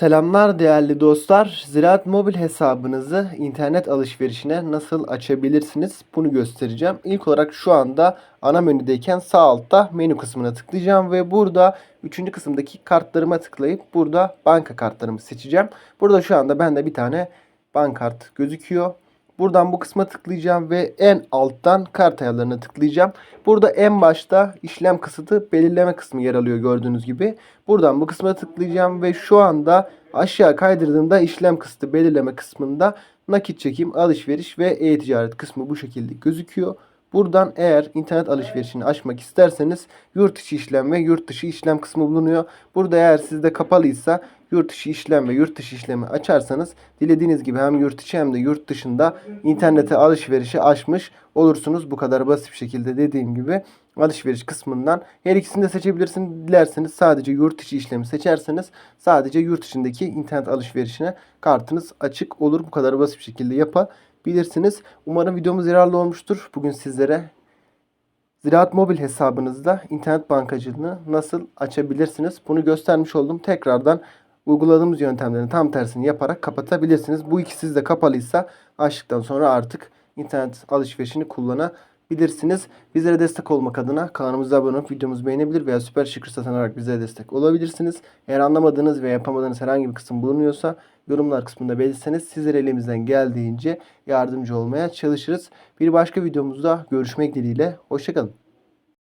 Selamlar değerli dostlar. Ziraat Mobil hesabınızı internet alışverişine nasıl açabilirsiniz? Bunu göstereceğim. İlk olarak şu anda ana menüdeyken sağ altta menü kısmına tıklayacağım ve burada 3. kısımdaki kartlarıma tıklayıp burada banka kartlarımı seçeceğim. Burada şu anda bende bir tane bankart gözüküyor. Buradan bu kısma tıklayacağım ve en alttan kart ayarlarına tıklayacağım. Burada en başta işlem kısıtı belirleme kısmı yer alıyor gördüğünüz gibi. Buradan bu kısma tıklayacağım ve şu anda aşağı kaydırdığımda işlem kısıtı belirleme kısmında nakit çekim, alışveriş ve e-ticaret kısmı bu şekilde gözüküyor. Buradan eğer internet alışverişini açmak isterseniz yurt içi işlem ve yurt dışı işlem kısmı bulunuyor. Burada eğer sizde kapalıysa yurt içi işlem ve yurt dışı işlemi açarsanız dilediğiniz gibi hem yurt içi hem de yurt dışında internete alışverişi açmış olursunuz. Bu kadar basit bir şekilde dediğim gibi alışveriş kısmından her ikisini de seçebilirsiniz. Dilerseniz sadece yurt içi işlemi seçerseniz sadece yurt içindeki internet alışverişine kartınız açık olur. Bu kadar basit bir şekilde yapabilirsiniz. Umarım videomuz yararlı olmuştur. Bugün sizlere Ziraat Mobil hesabınızda internet bankacılığını nasıl açabilirsiniz? Bunu göstermiş oldum. Tekrardan uyguladığımız yöntemlerin tam tersini yaparak kapatabilirsiniz. Bu ikisi de kapalıysa açtıktan sonra artık internet alışverişini kullanabilirsiniz. Bizlere destek olmak adına kanalımıza abone olup videomuzu beğenebilir veya süper sticker satın alarak bizlere destek olabilirsiniz. Eğer anlamadığınız veya yapamadığınız herhangi bir kısım bulunuyorsa yorumlar kısmında belirtseniz sizlere elimizden geldiğince yardımcı olmaya çalışırız. Bir başka videomuzda görüşmek dileğiyle. Hoşçakalın.